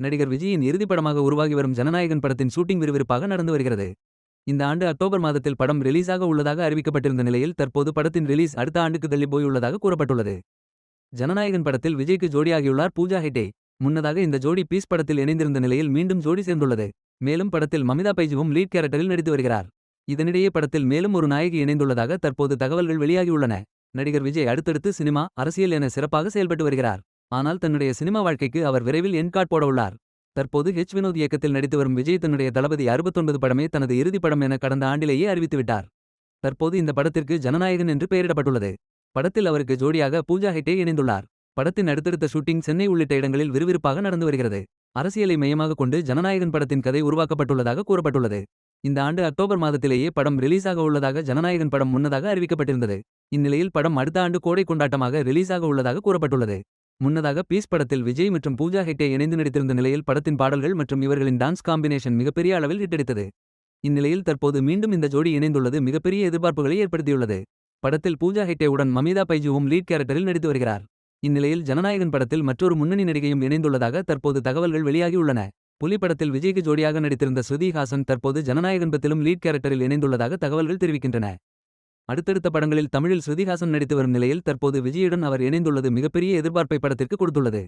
நடிகர் விஜயின் இறுதி படமாக உருவாகி வரும் ஜனநாயகன் படத்தின் ஷூட்டிங் விறுவிறுப்பாக நடந்து வருகிறது. இந்த ஆண்டு அக்டோபர் மாதத்தில் படம் ரிலீஸாக உள்ளதாக அறிவிக்கப்பட்டிருந்த நிலையில் தற்போது படத்தின் ரிலீஸ் அடுத்த ஆண்டுக்கு தள்ளி போயுள்ளதாக கூறப்பட்டுள்ளது. ஜனநாயகன் படத்தில் விஜய்க்கு ஜோடியாகியுள்ளார் பூஜா ஹெட்டே முன்னதாக இந்த ஜோடி பீஸ் படத்தில் இணைந்திருந்த நிலையில் மீண்டும் ஜோடி சேர்ந்துள்ளது. மேலும் படத்தில் மமிதா பைஜுவும் லீட் கேரக்டரில் நடித்து வருகிறார். இதனிடையே படத்தில் மேலும் ஒரு நாயகி இணைந்துள்ளதாக தற்போது தகவல்கள் வெளியாகியுள்ளன. நடிகர் விஜய் அடுத்தடுத்து சினிமா அரசியல் என சிறப்பாக செயல்பட்டு வருகிறார். ஆனால் தன்னுடைய சினிமா வாழ்க்கைக்கு அவர் விரைவில் என்கார்ட் போடவுள்ளார் போட உள்ளார். தற்போது ஹெச் வினோத் இயக்கத்தில் நடித்து வரும் விஜய் தன்னுடைய தளபதி 69 படமே தனது இறுதி படம் என கடந்த ஆண்டிலேயே அறிவித்துவிட்டார். தற்போது இந்த படத்திற்கு ஜனநாயகன் என்று பெயரிடப்பட்டுள்ளது. படத்தில் அவருக்கு ஜோடியாக பூஜா ஹெட்டே இணைந்துள்ளார். படத்தின் அடுத்தடுத்த ஷூட்டிங் சென்னை உள்ளிட்ட இடங்களில் விறுவிறுப்பாக நடந்து வருகிறது. அரசியலை மையமாக கொண்டு ஜனநாயகன் படத்தின் கதை உருவாக்கப்பட்டுள்ளதாக கூறப்பட்டுள்ளது. இந்த ஆண்டு அக்டோபர் மாதத்திலேயே படம் ரிலீஸாக உள்ளதாக ஜனநாயகன் படம் முன்னதாக அறிவிக்கப்பட்டிருந்தது. இந்நிலையில் படம் அடுத்த ஆண்டு கோடை கொண்டாட்டமாக ரிலீஸாக உள்ளதாக கூறப்பட்டுள்ளது. முன்னதாக பீஸ் படத்தில் விஜய் மற்றும் பூஜா ஹெட்டே இணைந்து நடித்திருந்த நிலையில் படத்தின் பாடல்கள் மற்றும் இவர்களின் டான்ஸ் காம்பினேஷன் மிகப்பெரிய அளவில் ஹிட்டடித்தது. இந்நிலையில் தற்போது மீண்டும் இந்த ஜோடி இணைந்துள்ளது மிகப்பெரிய எதிர்பார்ப்புகளை ஏற்படுத்தியுள்ளது. படத்தில் பூஜா ஹெட்டே உடன் மமிதா பைஜுவும் லீட் கேரக்டரில் நடித்து வருகிறார். இந்நிலையில் ஜனநாயகன் படத்தில் மற்றொரு முன்னணி நடிகையும் இணைந்துள்ளதாக தற்போது தகவல்கள் வெளியாகியுள்ளன. புலி படத்தில் விஜய்க்கு ஜோடியாக நடித்திருந்த ஸ்ருதி ஹாசன் தற்போது ஜனநாயகன்பத்திலும் லீட் கேரக்டரில் இணைந்துள்ளதாக தகவல்கள் தெரிவிக்கின்றன. அடுத்தடுத்த படங்களில் தமிழில் ஸ்ருதிஹாசன் நடித்து வரும் நிலையில் தற்போது விஜயுடன் அவர் இணைந்துள்ளது மிகப்பெரிய எதிர்பார்ப்பை படத்திற்கு கொடுத்துள்ளது.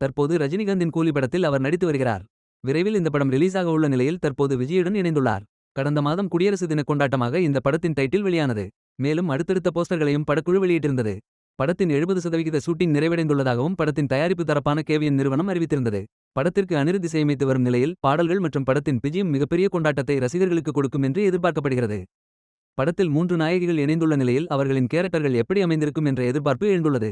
தற்போது ரஜினிகாந்தின் கூலி படத்தில் அவர் நடித்து வருகிறார். விரைவில் இந்த படம் ரிலீஸாக உள்ள நிலையில் தற்போது விஜயுடன் இணைந்துள்ளார். கடந்த மாதம் குடியரசு தின கொண்டாட்டமாக இந்த படத்தின் டைட்டில் வெளியானது. மேலும் அடுத்தடுத்த போஸ்டர்களையும் படக்குழு வெளியிட்டிருந்தது. படத்தின் 70% சதவிகித ஷூட்டிங் நிறைவடைந்துள்ளதாகவும் படத்தின் தயாரிப்பு தரப்பான கேவியன் நிறுவனம் அறிவித்திருந்தது. படத்திற்கு அனிருத் சேமித்து வரும் நிலையில் பாடல்கள் மற்றும் படத்தின் பிஜியும் மிகப்பெரிய கொண்டாட்டத்தை ரசிகர்களுக்கு கொடுக்கும் என்று எதிர்பார்க்கப்படுகிறது. படத்தில் மூன்று நாயகிகள் இணைந்துள்ள நிலையில் அவர்களின் கேரக்டர்கள் எப்படி அமைந்திருக்கும் என்ற எதிர்பார்ப்பு எழுந்துள்ளது.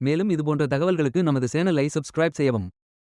மேலும் இதுபோன்ற தகவல்களுக்கு நமது சேனலை சப்ஸ்கிரைப் செய்யவும்.